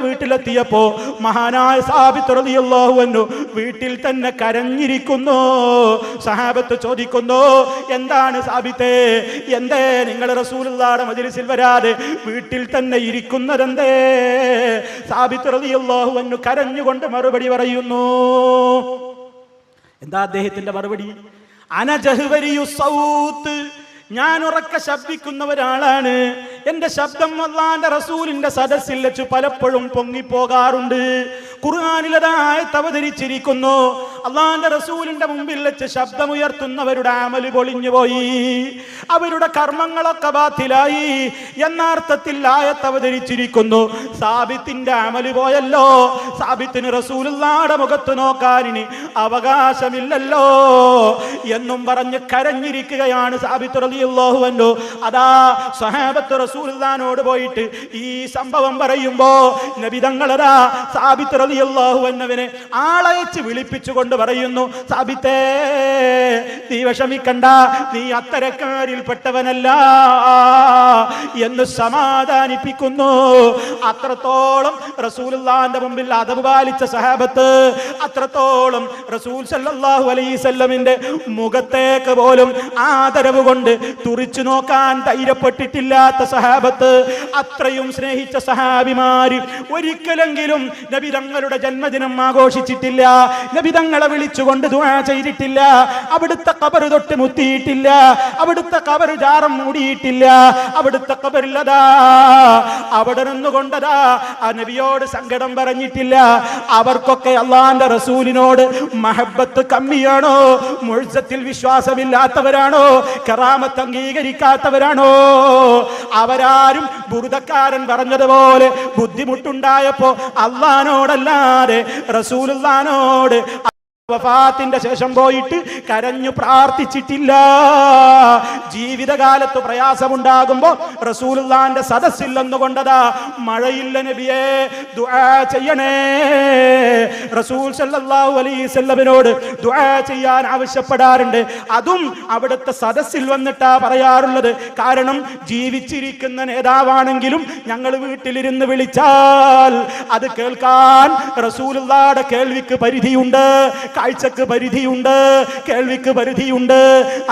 വീട്ടിലെത്തിയപ്പോ മഹാനായ സാബിത്ത് റളിയല്ലാഹു അൻഹു വീട്ടിൽ തന്നെ കരഞ്ഞിരിക്കുന്നു. സഹാബത്ത് ചോദിക്കുന്നു എന്താണ് സാബിത്തെ? എന്തേ? നിങ്ങൾ റസൂലുള്ളാടെ മജ്ലിസിൽ വരാതെ വീട്ടിൽ തന്നെ ഇരിക്കുന്നതെന്തേ? സാബിത്ത് റളിയല്ലാഹു അൻഹു കരഞ്ഞുകൊണ്ട് മറുപടി പറയുന്നു എന്താ അദ്ദേഹത്തിന്റെ മറുപടി? അനജഹ്വരിയു സൗത്ത്. ഞാൻ ഉറക്ക ശബ്ദിക്കുന്ന ഒരാളാണ് എന്റെ ശബ്ദം അള്ളാന്റെ റസൂലിന്റെ സദസ്സിൽ വെച്ച് പലപ്പോഴും പൊങ്ങിപ്പോകാറുണ്ട്. ഖുർആാനിലതായത് അവതരിച്ചിരിക്കുന്നു അള്ളാന്റെ റസൂലിന്റെ മുമ്പിൽ വെച്ച് ശബ്ദമുയർത്തുന്നവരുടെ അമൽ പൊളിഞ്ഞു പോയി അവരുടെ കർമ്മങ്ങളൊക്കെ ബാത്തിലായി എന്നാർത്ഥത്തിൽ ആയത്ത് അവതരിച്ചിരിക്കുന്നു. സാബിത്തിന്റെ അമൽ പോയല്ലോ. സാബിത്തിന് റസൂലുള്ളാടെ മുഖത്ത് നോക്കാനിനി അവകാശമില്ലല്ലോ എന്നും പറഞ്ഞ് കരഞ്ഞിരിക്കുകയാണ് സാബിത്ത് റളിയല്ലാഹു അതാ സ്വഹാബത്ത് റസൂലുള്ളാനോട് പോയിട്ട് ഈ സംഭവം പറയുമ്പോ നബിതങ്ങളതാ സാബിത്ത് റലിയുള്ളാഹു എന്നവനെ ആളയച്ച് വിളിപ്പിച്ചുകൊണ്ട് പറയുന്നു സാബിത്തേ നീ വിഷമിക്കണ്ട നീ അത്തരക്കാരിൽ പെട്ടവനല്ല എന്ന് സമാധാനിപ്പിക്കുന്നു. അത്രത്തോളം റസൂലുള്ളാന്റെ മുമ്പിൽ അതവ് പാലിച്ച സഹാബത്ത് അത്രത്തോളം റസൂൽ സല്ലല്ലാഹു അലൈഹി വസല്ലമിന്റെ മുഖത്തേക്ക് പോലും ആദരവ് കൊണ്ട് തുറിച്ചു നോക്കാൻ ധൈര്യപ്പെട്ടിട്ടില്ലാത്ത സഹാബത്ത് അത്രയും സ്നേഹിച്ച സഹാബിമാര് ഒരിക്കലെങ്കിലും നബി തങ്ങളുടെ ജന്മദിനം ആഘോഷിച്ചിട്ടില്ല. നബി തങ്ങളെ വിളിച്ചുകൊണ്ട് ദുആ ചെയ്തിട്ടില്ല. അവിടുത്തെ കബറ് തൊട്ട് മുത്തിയിട്ടില്ല. അവിടുത്തെ കബറ് ജാറം മൂടിയിട്ടില്ല. അവിടുത്തെ കബറില്ലതാ അവിടെ നിന്നുകൊണ്ടതാ ആ നബിയോട് സങ്കടം പറഞ്ഞിട്ടില്ല. അവർക്കൊക്കെ അള്ളാന്റെ റസൂലിനോട് മഹബത്ത് കമ്മിയാണോ? മുഴുസത്തിൽ വിശ്വാസമില്ലാത്തവരാണോ? കറാമത്ത് അംഗീകരിക്കാത്തവരാണോ? അവരാരും ബുറുദക്കാരൻ പറഞ്ഞതുപോലെ ബുദ്ധിമുട്ടുണ്ടായപ്പോ അള്ളഹാനോടല്ലാതെ റസൂലുള്ളാനോട് വഫാത്തിന്റെ ശേഷം പോയിട്ട് കരഞ്ഞു പ്രാർത്ഥിച്ചിട്ടില്ല. ജീവിതകാലത്ത് പ്രയാസമുണ്ടാകുമ്പോ റസൂലുള്ളാന്റെ സദസ്സിൽ കൊണ്ടതാ മഴയില്ല നബിയെ ദുആ ചെയ്യണേ. റസൂൽ സല്ലല്ലാഹു അലൈഹി ദുആ ചെയ്യാൻ ആവശ്യപ്പെടാറുണ്ട്. അതും അവിടുത്തെ സദസ്സിൽ വന്നിട്ടാ പറയാറുള്ളത്. കാരണം ജീവിച്ചിരിക്കുന്ന നേതാവാണെങ്കിലും ഞങ്ങൾ വീട്ടിലിരുന്ന് വിളിച്ചാൽ അത് കേൾക്കാൻ റസൂലുള്ളാടെ കേൾവിക്ക് പരിധിയുണ്ട്. കാഴ്ചക്ക് പരിധിയുണ്ട് കേൾവിക്ക് പരിധിയുണ്ട്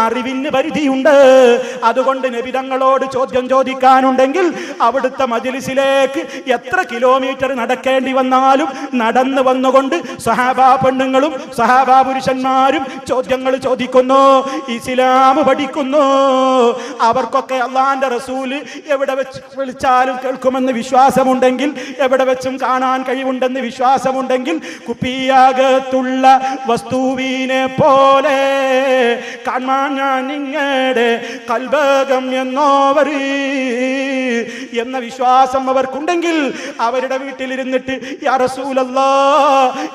അറിവിന് പരിധിയുണ്ട്. അതുകൊണ്ട് നബിതങ്ങളോട് ചോദ്യം ചോദിക്കാനുണ്ടെങ്കിൽ അവിടുത്തെ മജിലിസിലേക്ക് എത്ര കിലോമീറ്റർ നടക്കേണ്ടി വന്നാലും നടന്നു വന്നുകൊണ്ട് സഹാബാ പെണ്ണുങ്ങളും സഹാബാ പുരുഷന്മാരും ചോദ്യങ്ങൾ ചോദിക്കുന്നു ഇസ്ലാം പഠിക്കുന്നു. അവർക്കൊക്കെ അള്ളാന്റെ റസൂൽ എവിടെ വെച്ച് വിളിച്ചാലും കേൾക്കുമെന്ന് വിശ്വാസമുണ്ടെങ്കിൽ എവിടെ വെച്ചും കാണാൻ കഴിവുണ്ടെന്ന് വിശ്വാസമുണ്ടെങ്കിൽ കുപ്പിയാകത്തുള്ള വസ്തുവിനെ പോലെ കാണാൻ ഞാൻ നിങ്ങളുടെ കൽബകം എന്നോവർ എന്ന വിശ്വാസം അവർക്കുണ്ടെങ്കിൽ അവരുടെ വീട്ടിലിരുന്നിട്ട് യാ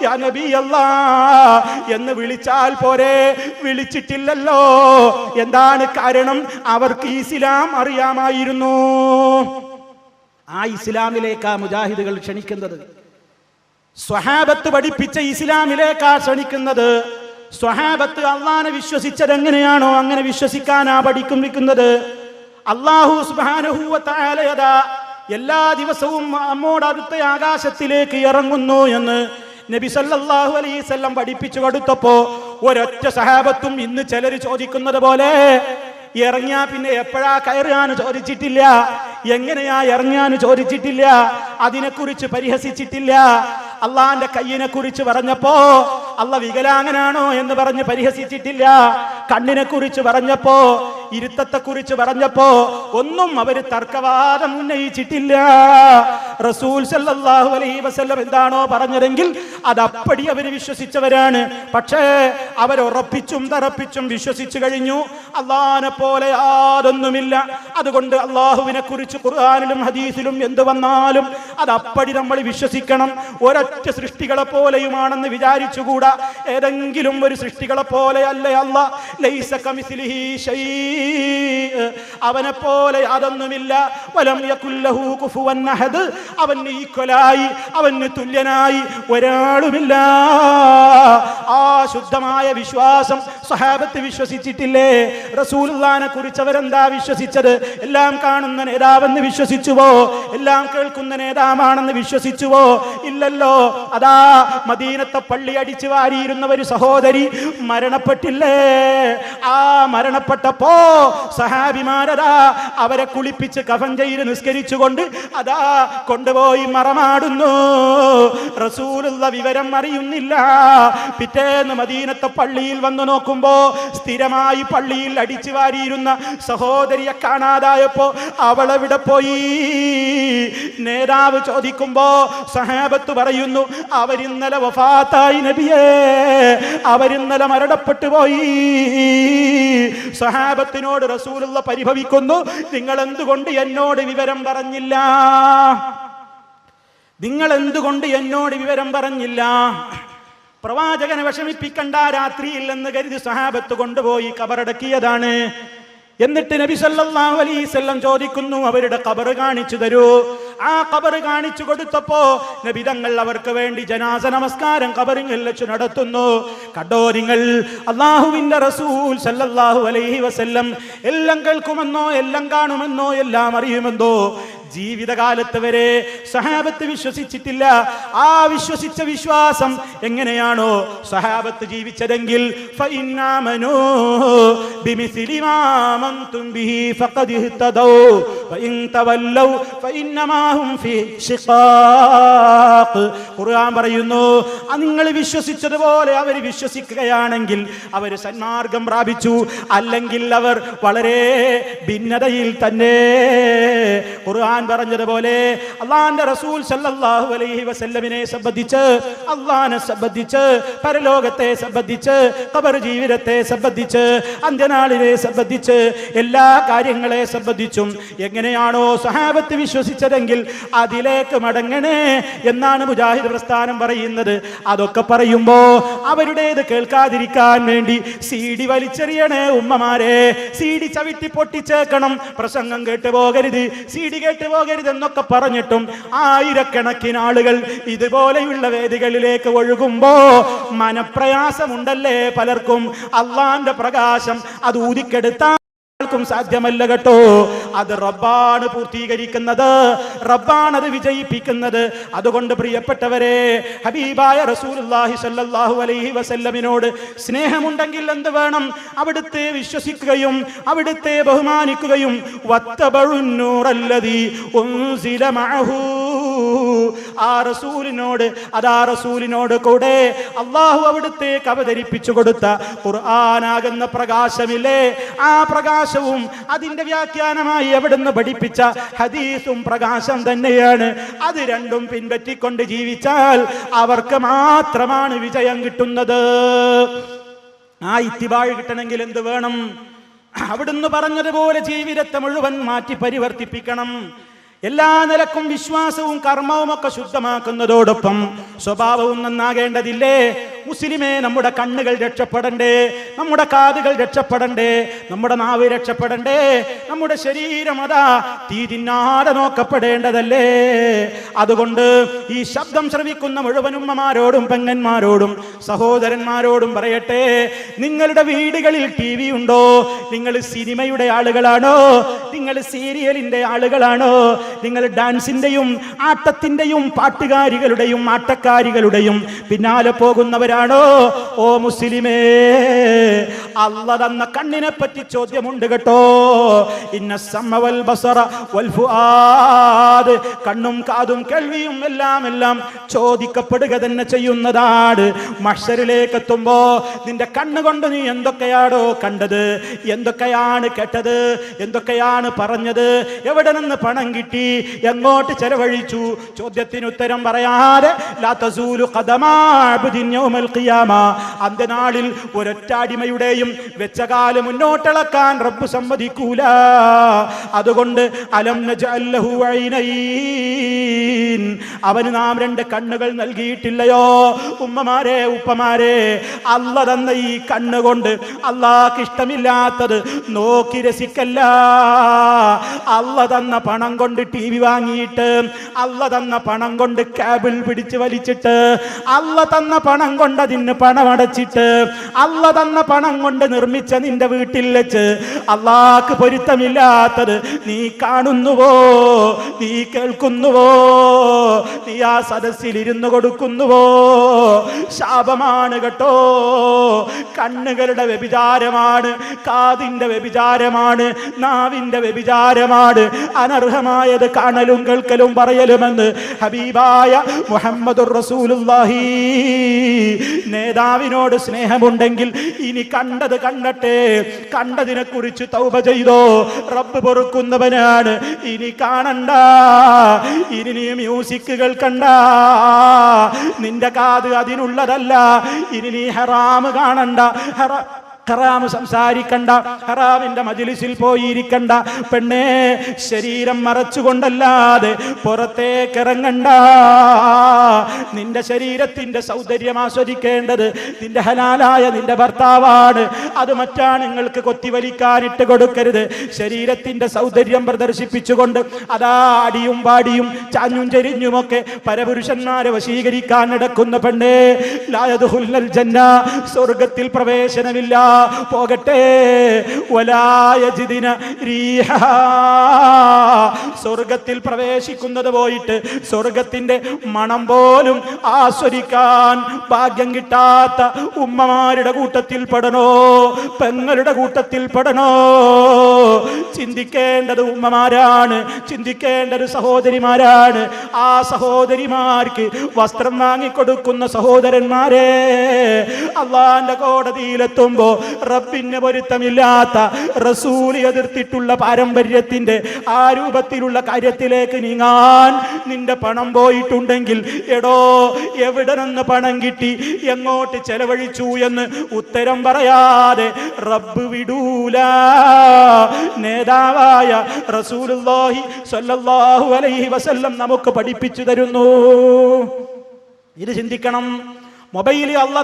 യാ എന്ന് വിളിച്ചാൽ പോരെ വിളിച്ചിട്ടില്ലല്ലോ. എന്താണ് കാരണം? അവർക്ക് ഇസ്ലാം അറിയാമായിരുന്നു. ആ ഇസ്ലാമിലേക്കാ മുജാഹിദുകൾ ക്ഷണിക്കുന്നത്. സ്വഹാബത്ത് പഠിപ്പിച്ച ഇസ്ലാമിലേക്കാ ക്ഷണിക്കുന്നത് സ്വഹാബത്ത് അള്ളാനെ വിശ്വസിച്ചത് എങ്ങനെയാണോ അങ്ങനെ വിശ്വസിക്കാനാ പഠിക്കുന്നത് അള്ളാഹു സുബാനഹൂവത്തായാലയതാ എല്ലാ ദിവസവും അമ്മോട് അടുത്ത ആകാശത്തിലേക്ക് ഇറങ്ങുന്നു എന്ന് നബി സല്ലല്ലാഹു അലൈഹി വസല്ലം പഠിപ്പിച്ചു കൊടുത്തപ്പോ ഒരൊറ്റ സഹാബത്തും ഇന്ന് ചിലർ ചോദിക്കുന്നത് പോലെ ഇറങ്ങിയാ പിന്നെ എപ്പോഴാ കയറുകയെന്ന് ചോദിച്ചിട്ടില്ല? എങ്ങനെയാ ഇറങ്ങിയാന്ന് ചോദിച്ചിട്ടില്ല? അതിനെക്കുറിച്ച് പരിഹസിച്ചിട്ടില്ല? അള്ളാന്റെ കയ്യിനെ കുറിച്ച് പറഞ്ഞപ്പോ അള്ള വികലാംഗനാണോ എന്ന് പറഞ്ഞ് പരിഹസിച്ചിട്ടില്ല. കണ്ണിനെ കുറിച്ച് പറഞ്ഞപ്പോ ഇരുത്തത്തെ കുറിച്ച് പറഞ്ഞപ്പോ ഒന്നും അവർ തർക്കവാദം ഉന്നയിച്ചിട്ടില്ല. റസൂൽ സല്ലല്ലാഹു അലൈഹി വസല്ലം എന്താണോ പറഞ്ഞതെങ്കിൽ അത് അപ്പടി അവർ വിശ്വസിച്ചവരാണ്. പക്ഷേ അവരുറപ്പിച്ചും തറപ്പിച്ചും വിശ്വസിച്ചു കഴിഞ്ഞു. അള്ളഹാനെ പോലെ യാതൊന്നുമില്ല. അതുകൊണ്ട് അള്ളാഹുവിനെ കുറിച്ച് ഖുർആാനിലും ഹദീസിലും എന്ത് വന്നാലും അത് അപ്പടി നമ്മൾ വിശ്വസിക്കണം. ഒരൊറ്റ സൃഷ്ടികളെ പോലെയുമാണെന്ന് വിചാരിച്ചുകൂടാ. ഏതെങ്കിലും ഒരു സൃഷ്ടികളെ പോലെ അല്ലേ. ലൈസ അവനെ പോലെ യാതൊന്നുമില്ല വലം യകുല്ലഹു അവന് ഈക്വലായി അവന് തുല്യനായി ഒരാളുമില്ല. ആ ശുദ്ധമായ വിശ്വാസം സഹാബത്ത് വിശ്വസിച്ചിട്ടില്ലേ? റസൂലുള്ളാനെ കുറിച്ച് അവരെന്താ വിശ്വസിച്ചത്? എല്ലാം കാണുന്ന നേതാവെന്ന് വിശ്വസിച്ചുവോ? എല്ലാം കേൾക്കുന്ന നേതാവാണെന്ന് വിശ്വസിച്ചുവോ? ഇല്ലല്ലോ. അതാ മദീനത്തെ പള്ളി അടിച്ചു വാരിയിരുന്ന ഒരു സഹോദരി മരണപ്പെട്ടില്ലേ? ആ മരണപ്പെട്ടപ്പോ സഹാബിമാരതാ അവരെ കുളിപ്പിച്ച് കഫൻ ചെയ്ത് നിസ്കരിച്ചുകൊണ്ട് അതാ കൊണ്ടുപോയി മറമാടുന്നു. റസൂലുള്ള വിവരം അറിയുന്നില്ല. പിറ്റേന്ന് മദീനത്തെ പള്ളിയിൽ വന്നു നോക്കുമ്പോ സ്ഥിരമായി പള്ളിയിൽ അടിച്ചു വാരിയിരുന്ന സഹോദരിയെ കാണാതായപ്പോ അവളെവിടെ പോയി? നേതാവ് ചോദിക്കുമ്പോ സഹാബത്ത് പറയുന്നു അവരിന്നലെ വഫാത്തായി നബിയേ. അവരിന്നലെ മരണപ്പെട്ടു പോയി. സഹാബത്തിനോട് റസൂലുള്ള പരിഭവിക്കുന്നു. നിങ്ങൾ എന്തുകൊണ്ട് എന്നോട് വിവരം പറഞ്ഞില്ല? നിങ്ങൾ എന്തുകൊണ്ട് എന്നോട് വിവരം പറഞ്ഞില്ല? പ്രവാചകനെ വിഷമിപ്പിക്കണ്ട രാത്രിയിൽ എന്ന് കരുതി സഹാബത്ത് കൊണ്ടുപോയി കബറടക്കിയതാണ്. എന്നിട്ട് നബി സല്ലല്ലാഹു അലൈഹി വസല്ലം ചോദിക്കുന്നു അവരുടെ കബർ കാണിച്ചു തരൂ. ആ കബർ കാണിച്ചു കൊടുത്തപ്പോ നബിതങ്ങൾ അവർക്ക് വേണ്ടി ജനാസ നമസ്കാരം കബറിങ്ങിൽ വെച്ച് നടത്തുന്നു. കണ്ടോ നിങ്ങൾ? അള്ളാഹുവിന്റെ റസൂൽ സല്ലല്ലാഹു അലൈഹി വസല്ലം എല്ലാം കേൾക്കുമെന്നോ എല്ലാം കാണുമെന്നോ എല്ലാം അറിയുമെന്നോ ജീവിതകാലത്ത് വരെ സഹാബത്ത് വിശ്വസിച്ചിട്ടില്ല. ആ വിശ്വസിച്ച വിശ്വാസം എങ്ങനെയാണോ? സഹാബത്ത് ജീവിച്ചതെങ്കിൽ ഖുർആൻ പറയുന്നു നിങ്ങൾ വിശ്വസിച്ചതുപോലെ അവർ വിശ്വസിക്കുകയാണെങ്കിൽ അവർ സന്മാർഗം പ്രാപിച്ചു. അല്ലെങ്കിൽ അവർ വളരെ ഭിന്നതയിൽ തന്നെ. ഖുർആൻ പറഞ്ഞതുപോലെ അള്ളാന്റെ റസൂൽ സല്ലല്ലാഹു അലൈഹി വസല്ലമിനെ സംബന്ധിച്ച് അള്ളാനെ സംബന്ധിച്ച് പരലോകത്തെ സംബന്ധിച്ച് കബർ ജീവിതത്തെ സംബന്ധിച്ച് അന്ത്യനാളിനെ സംബന്ധിച്ച് എല്ലാ കാര്യങ്ങളെ സംബന്ധിച്ചും എങ്ങനെയാണോ സഹാബത്ത് വിശ്വസിച്ചതെങ്കിൽ അതിലേക്ക് മടങ്ങണേ എന്നാണ് മുജാഹിദ് പ്രസ്ഥാനം പറയുന്നത്. അതൊക്കെ പറയുമ്പോ അവരുടേത് കേൾക്കാതിരിക്കാൻ വേണ്ടി സി ഡി വലിച്ചെറിയണേ ഉമ്മമാരെ. സി ചവിട്ടി പൊട്ടിച്ചേക്കണം. പ്രസംഗം കേട്ട് പോകരുത്. സി ഡി കേട്ട് പോകരുത് എന്നൊക്കെ പറഞ്ഞിട്ടും ആയിരക്കണക്കിന് ആളുകൾ ഇതുപോലെയുള്ള വേദികളിലേക്ക് ഒഴുകുമ്പോ മനപ്രയാസമുണ്ടല്ലേ പലർക്കും? അള്ളാന്റെ പ്രകാശം അത് ഊതിക്കെടുത്താൻ ക്കും സാധ്യമല്ല കേട്ടോ. അത് റബ്ബാണ് പൂർത്തീകരിക്കുന്നത്. റബ്ബാണ് അത് വിജയിപ്പിക്കുന്നത്. അതുകൊണ്ട് പ്രിയപ്പെട്ടവരെ ഹബീബായ റസൂലുള്ളാഹി സ്വല്ലല്ലാഹു അലൈഹി വസല്ലമിനോട് സ്നേഹമുണ്ടെങ്കിൽ എന്ത് വേണം? അവിടുത്തെ വിശ്വസിക്കുകയും അവിടുത്തെ ബഹുമാനിക്കുകയും. വത്തബഴുന്നൂറല്ലതി ഉൻസില മഅഹു. ആ റസൂലിനോട് അതാ റസൂലിനോട് കൂടെ അള്ളാഹു അവിടുത്തേക്ക് അവതരിപ്പിച്ചു കൊടുത്ത ഖുർആനാകുന്ന പ്രകാശമില്ലേ? ആ പ്രകാശവും അതിന്റെ വ്യാഖ്യാനമായി എവിടുന്ന് പഠിപ്പിച്ച ഹദീസും പ്രകാശം തന്നെയാണ്. അത് രണ്ടും പിൻപറ്റിക്കൊണ്ട് ജീവിച്ചാൽ അവർക്ക് മാത്രമാണ് വിജയം കിട്ടുന്നത്. ആ ഇത്തിബാഴ് കിട്ടണമെങ്കിൽ എന്ത് വേണം? അവിടുന്ന് പറഞ്ഞതുപോലെ ജീവിതത്തെ മുഴുവൻ മാറ്റി പരിവർത്തിപ്പിക്കണം. എല്ലാ നിലക്കും വിശ്വാസവും കർമ്മവും ഒക്കെ ശുദ്ധമാക്കുന്നതോടൊപ്പം സ്വഭാവവും നന്നാകേണ്ടതില്ലേ? മുസ്ലിമേ നമ്മുടെ കണ്ണുകൾ രക്ഷപ്പെടണ്ടേ? നമ്മുടെ കാതുകൾ രക്ഷപ്പെടണ്ടേ? നമ്മുടെ നാവ് രക്ഷപ്പെടണ്ടേ? നമ്മുടെ ശരീരം അതാ തീ തിന്നാതെ നോക്കപ്പെടേണ്ടതല്ലേ? അതുകൊണ്ട് ഈ ശബ്ദം ശ്രവിക്കുന്ന മുഴുവൻ ഉമ്മമാരോടും പെങ്ങന്മാരോടും സഹോദരന്മാരോടും പറയട്ടെ. നിങ്ങളുടെ വീടുകളിൽ ടി വി ഉണ്ടോ? നിങ്ങൾ സിനിമയുടെ ആളുകളാണോ? നിങ്ങൾ സീരിയലിന്റെ ആളുകളാണോ? നിങ്ങൾ ഡാൻസിന്റെയും ആട്ടത്തിന്റെയും പാട്ടുകാരികളുടെയും ആട്ടക്കാരികളുടെയും പിന്നാലെ പോകുന്നവരാണോ? ഓ മുസ്ലിമേ അല്ല തന്ന കണ്ണിനെ പറ്റി ചോദ്യമുണ്ട് കേട്ടോ. ഇന്ന സമ്മവൽ ബസറ വൽ ഫുആദ്. കണ്ണും കാതും കേൾവിയും എല്ലാം എല്ലാം ചോദിക്കപ്പെടുക തന്നെ ചെയ്യുന്നതാണ്. മഷറിലേക്ക് എത്തുമ്പോ നിന്റെ കണ്ണുകൊണ്ട് നീ എന്തൊക്കെയാണോ കണ്ടത്? എന്തൊക്കെയാണ് കേട്ടത്? എന്തൊക്കെയാണ് പറഞ്ഞത്? എവിടെ നിന്ന് പണം കിട്ടി? എങ്ങോട്ട് ചെലവഴിച്ചു? ചോദ്യത്തിന് ഉത്തരം പറയാതെ യൗമൽ ഖിയാമ. അന്ത്യനാളിൽ ഒരൊറ്റാടിമയുടെയും വെച്ച കാൽ മുന്നോട്ടിളക്കാൻ റബ്ബ് സമ്മതിക്കൂല. അതുകൊണ്ട് അലം അവന് നാം രണ്ട് കണ്ണുകൾ നൽകിയിട്ടില്ലയോ? ഉമ്മമാരെ ഉപ്പമാരെ അല്ല തന്ന ഈ കണ്ണുകൊണ്ട് അള്ളാഹ്ക്ക് ഇഷ്ടമില്ലാത്തത് നോക്കി രസിക്കല്ല. അല്ല തന്ന പണം കൊണ്ട് ടി വി വാങ്ങിയിട്ട് അല്ല തന്ന പണം കൊണ്ട് കേബിൾ പിടിച്ച് വലിച്ചിട്ട് അല്ല തന്ന പണം കൊണ്ട് അതിന് പണമടച്ചിട്ട് അല്ല തന്ന പണം കൊണ്ട് നിർമ്മിച്ച നിന്റെ വീട്ടിൽ വെച്ച് അള്ളാക്ക് പൊരുത്തമില്ലാത്തത് നീ കാണുന്നുവോ? നീ കേൾക്കുന്നുവോ? നീ ആ സദസ്സിൽ ഇരുന്ന് കൊടുക്കുന്നുവോ? ശാപമാണ് കേട്ടോ. കണ്ണുകളുടെ വ്യഭിചാരമാണ് കാതിന്റെ വ്യഭിചാരമാണ് നാവിന്റെ വ്യഭിചാരമാണ്. അനർഹമായത് കാണലും കേൾക്കലും പറയലുമെന്ന് ഹബീബായ മുഹമ്മദ് റസൂലുള്ളാഹി നേതാവിനോട് സ്നേഹമുണ്ടെങ്കിൽ ഇനി കണ്ടത് കണ്ടട്ടെ. കണ്ടതിനെ കുറിച്ച് തൗപ ചെയ്തോ. റബ്ബ് പൊറുക്കുന്നവനാണ്. ഇനി കാണണ്ട. ഇനി നീ മ്യൂസിക് കേൾക്കണ്ട നിന്റെ കാത് അതിനുള്ളതല്ല. ഇനി നീ ഹറാമ് കാണണ്ട. ഹറ ഹറാമ് സംസാരിക്കണ്ട ഹറാമിന്റെ മജിലിസിൽ പോയിരിക്കണ്ട. പെണ്ണേ ശരീരം മറച്ചുകൊണ്ടല്ലാതെ പുറത്തേക്ക് ഇറങ്ങണ്ട നിന്റെ ശരീരത്തിന്റെ സൗന്ദര്യം ആസ്വദിക്കേണ്ടത് നിന്റെ ഹലാലായ നിന്റെ ഭർത്താവാണ്. അത് മറ്റാണുങ്ങൾക്ക് കൊത്തിവലിക്കാനിട്ട് കൊടുക്കരുത്. ശരീരത്തിന്റെ സൗന്ദര്യം പ്രദർശിപ്പിച്ചുകൊണ്ട് അതാ അടിയും പാടിയും ചാഞ്ഞും ചെരിഞ്ഞുമൊക്കെ പരപുരുഷന്മാരെ വശീകരിക്കാൻ നടക്കുന്ന പെണ്ണേ ലായതുഹുല്ലൽ ജന്ന സ്വർഗത്തിൽ പ്രവേശനമില്ല പോകട്ടെ. സ്വർഗത്തിൽ പ്രവേശിക്കുന്നത് പോയിട്ട് സ്വർഗത്തിന്റെ മണം പോലും ആസ്വദിക്കാൻ ഭാഗ്യം കിട്ടാത്ത ഉമ്മമാരുടെ കൂട്ടത്തിൽ പെടണോ? പെങ്ങളുടെ കൂട്ടത്തിൽ പെടണോ? ചിന്തിക്കേണ്ടത് ഉമ്മമാരാണ് ചിന്തിക്കേണ്ടത് സഹോദരിമാരാണ്. ആ സഹോദരിമാർക്ക് വസ്ത്രം വാങ്ങിക്കൊടുക്കുന്ന സഹോദരന്മാരെ അള്ളാന്റെ കോടതിയിലെത്തുമ്പോ റബ്ബിന് പൊരുത്തമില്ലാത്ത റസൂലി എതിർത്തിട്ടുള്ള പാരമ്പര്യത്തിന്റെ ആ രൂപത്തിലുള്ള കാര്യത്തിലേക്ക് നീങ്ങാൻ നിന്റെ പണം പോയിട്ടുണ്ടെങ്കിൽ എടോ എവിടെ നിന്ന് പണം കിട്ടി എങ്ങോട്ട് ചെലവഴിച്ചു എന്ന് ഉത്തരം പറയാതെ റബ്ബ് വിടൂല. നേതാവായ റസൂലുള്ളാഹി സ്വല്ലല്ലാഹു അലൈഹി വസല്ലം നമുക്ക് പഠിപ്പിച്ചു തരുന്നു. ഇത് ചിന്തിക്കണം. മൊബൈലിൽ അല്ല